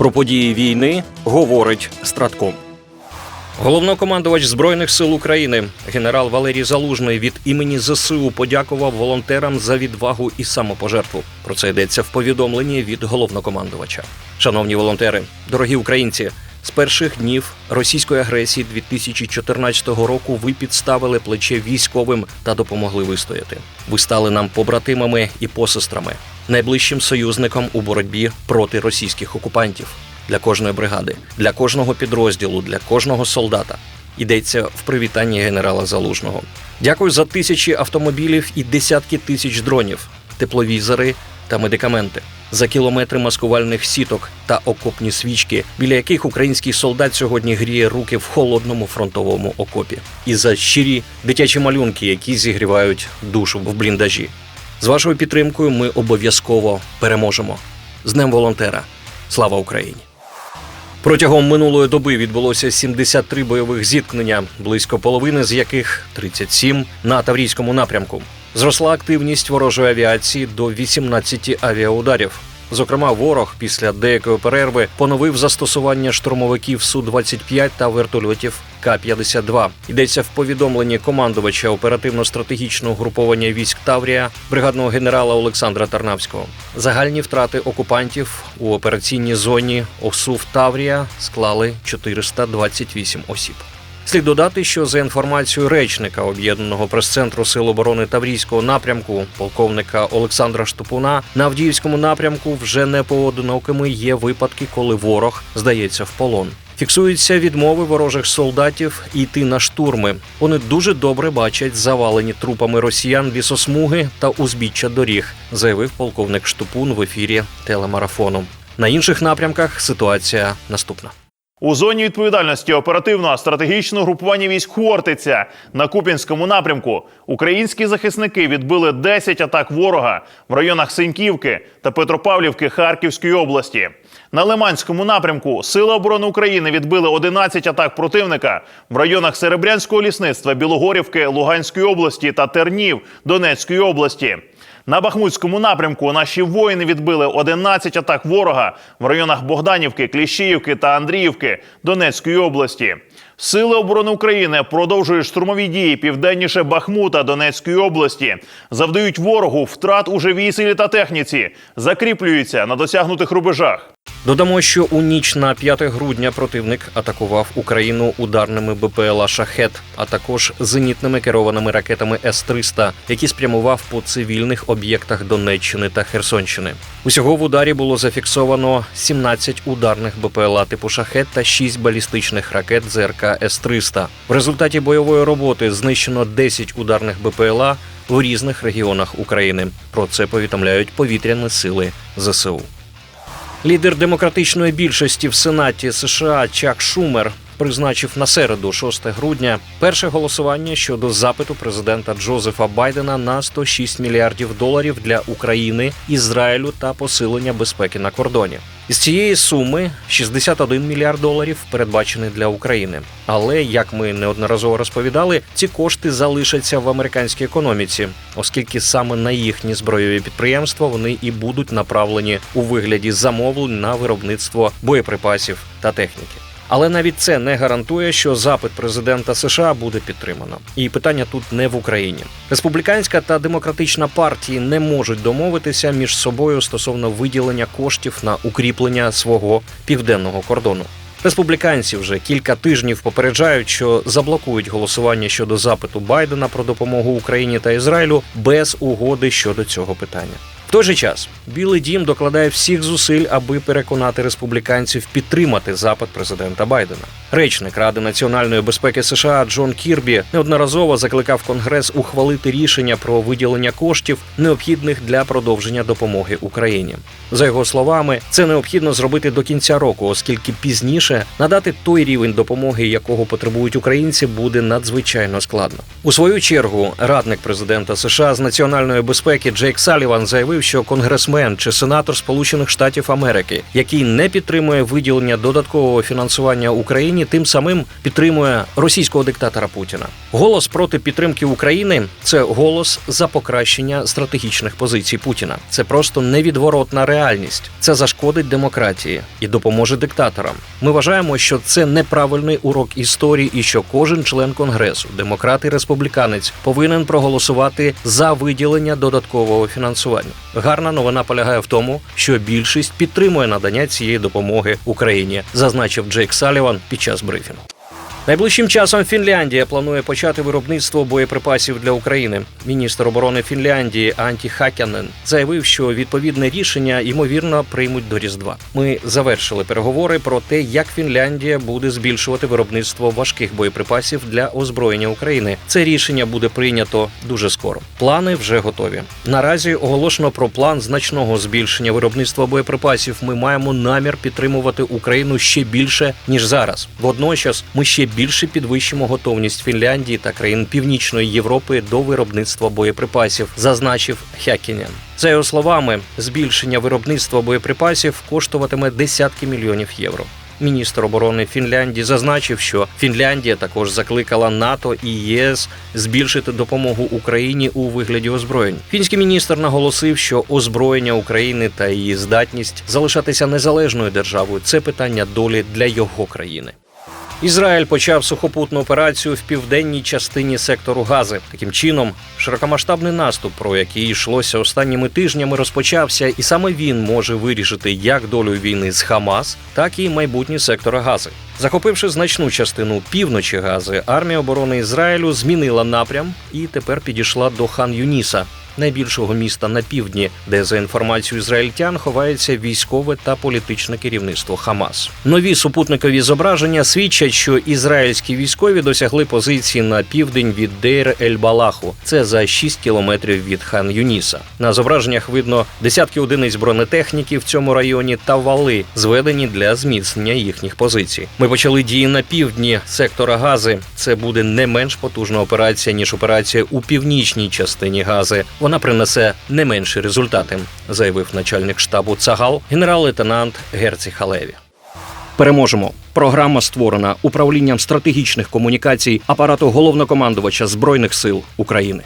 Про події війни говорить Стратком. Головнокомандувач Збройних сил України генерал Валерій Залужний від імені ЗСУ подякував волонтерам за відвагу і самопожертву. Про це йдеться в повідомленні від головнокомандувача. Шановні волонтери, дорогі українці. З перших днів російської агресії 2014 року ви підставили плече військовим та допомогли вистояти. Ви стали нам побратимами і посестрами, найближчим союзником у боротьбі проти російських окупантів для кожної бригади, для кожного підрозділу, для кожного солдата. Йдеться в привітанні генерала Залужного. Дякую за тисячі автомобілів і десятки тисяч дронів, тепловізори та медикаменти, за кілометри маскувальних сіток та окопні свічки, біля яких український солдат сьогодні гріє руки в холодному фронтовому окопі, і за щирі дитячі малюнки, які зігрівають душу в бліндажі. З вашою підтримкою ми обов'язково переможемо. З Днем волонтера! Слава Україні! Протягом минулої доби відбулося 73 бойових зіткнення, близько половини з яких 37 на Таврійському напрямку. Зросла активність ворожої авіації до 18 авіаударів. Зокрема, ворог після деякої перерви поновив застосування штурмовиків су 25 та вертольотів К-52. Йдеться в повідомленні командувача оперативно-стратегічного груповання військ Таврія, бригадного генерала Олександра Тарнавського. Загальні втрати окупантів у операційній зоні ОСУВ Таврія склали 428 осіб. Слід додати, що за інформацією речника об'єднаного прес-центру Сил оборони Таврійського напрямку, полковника Олександра Штупуна, на Авдіївському напрямку вже не поодинокими є випадки, коли ворог здається в полон. Фіксуються відмови ворожих солдатів йти на штурми. Вони дуже добре бачать завалені трупами росіян лісосмуги та узбіччя доріг, заявив полковник Штупун в ефірі телемарафону. На інших напрямках ситуація наступна. У зоні відповідальності оперативного стратегічного групування військ Хортиця на Куп'янському напрямку українські захисники відбили 10 атак ворога в районах Синьківки та Петропавлівки Харківської області. На Лиманському напрямку Сили оборони України відбили 11 атак противника в районах Серебрянського лісництва, Білогорівки, Луганської області та Тернів Донецької області. На Бахмутському напрямку наші воїни відбили 11 атак ворога в районах Богданівки, Кліщіївки та Андріївки Донецької області. Сили оборони України продовжують штурмові дії південніше Бахмута Донецької області, завдають ворогу втрат у живій силі та техніці, закріплюються на досягнутих рубежах. Додамо, що у ніч на 5 грудня противник атакував Україну ударними БПЛА Шахет, а також зенітними керованими ракетами С-300, які спрямував по цивільних об'єктах Донеччини та Херсонщини. Усього в ударі було зафіксовано 17 ударних БПЛА типу Шахет та 6 балістичних ракет ЗРК С-300. В результаті бойової роботи знищено 10 ударних БПЛА в різних регіонах України. Про це повідомляють повітряні сили ЗСУ. Лідер демократичної більшості в Сенаті США Чак Шумер призначив на середу, 6 грудня, перше голосування щодо запиту президента Джозефа Байдена на 106 мільярдів доларів для України, Ізраїлю та посилення безпеки на кордоні. Із цієї суми 61 мільярд доларів передбачений для України. Але як ми неодноразово розповідали, ці кошти залишаться в американській економіці, оскільки саме на їхні збройові підприємства вони і будуть направлені у вигляді замовлень на виробництво боєприпасів та техніки. Але навіть це не гарантує, що запит президента США буде підтримано. І питання тут не в Україні. Республіканська та демократична партії не можуть домовитися між собою стосовно виділення коштів на укріплення свого південного кордону. Республіканці вже кілька тижнів попереджають, що заблокують голосування щодо запиту Байдена про допомогу Україні та Ізраїлю без угоди щодо цього питання. В той же час Білий Дім докладає всіх зусиль, аби переконати республіканців підтримати запит президента Байдена. Речник Ради національної безпеки США Джон Кірбі неодноразово закликав Конгрес ухвалити рішення про виділення коштів, необхідних для продовження допомоги Україні. За його словами, це необхідно зробити до кінця року, оскільки пізніше надати той рівень допомоги, якого потребують українці, буде надзвичайно складно. У свою чергу радник президента США з національної безпеки Джейк Саліван заявив, що конгресмен чи сенатор Сполучених Штатів Америки, який не підтримує виділення додаткового фінансування Україні, Україні, тим самим підтримує російського диктатора Путіна. Голос проти підтримки України це голос за покращення стратегічних позицій Путіна. Це просто невідворотна реальність. Це зашкодить демократії і допоможе диктаторам. Ми вважаємо, що це неправильний урок історії, і що кожен член конгресу, демократ і республіканець, повинен проголосувати за виділення додаткового фінансування. Гарна новина полягає в тому, що більшість підтримує надання цієї допомоги Україні, зазначив Джейк Саліван під час брифінгу. Найближчим часом Фінляндія планує почати виробництво боєприпасів для України. Міністр оборони Фінляндії Анті Хакянен заявив, що відповідне рішення ймовірно приймуть до Різдва. Ми завершили переговори про те, як Фінляндія буде збільшувати виробництво важких боєприпасів для озброєння України. Це рішення буде прийнято дуже скоро. Плани вже готові. Наразі оголошено про план значного збільшення виробництва боєприпасів. Ми маємо намір підтримувати Україну ще більше ніж зараз. Водночас ми ще більше підвищимо готовність Фінляндії та країн Північної Європи до виробництва боєприпасів, зазначив Хякінен. За його словами, збільшення виробництва боєприпасів коштуватиме десятки мільйонів євро. Міністр оборони Фінляндії зазначив, що Фінляндія також закликала НАТО і ЄС збільшити допомогу Україні у вигляді озброєнь. Фінський міністр наголосив, що озброєння України та її здатність залишатися незалежною державою це питання долі для його країни. Ізраїль почав сухопутну операцію в південній частині сектору Гази. Таким чином, широкомасштабний наступ, про який йшлося останніми тижнями, розпочався, і саме він може вирішити як долю війни з Хамас, так і майбутнє сектора Гази. Захопивши значну частину півночі Гази, армія оборони Ізраїлю змінила напрям і тепер підійшла до хан Юніса. Найбільшого міста на півдні, де за інформацією ізраїльтян ховається військове та політичне керівництво Хамас. Нові супутникові зображення свідчать, що ізраїльські військові досягли позиції на південь від Дейр Ель Балаху. Це за 6 кілометрів від хан Юніса. На зображеннях видно десятки одиниць бронетехніки в цьому районі та вали, зведені для зміцнення їхніх позицій. Ми почали дії на півдні сектора Гази. Це буде не менш потужна операція ніж операція у північній частині Гази. Вона принесе не менші результати, заявив начальник штабу Цагал генерал-лейтенант Герці Халеві. Переможемо. Програма створена управлінням стратегічних комунікацій апарату головнокомандувача збройних сил України.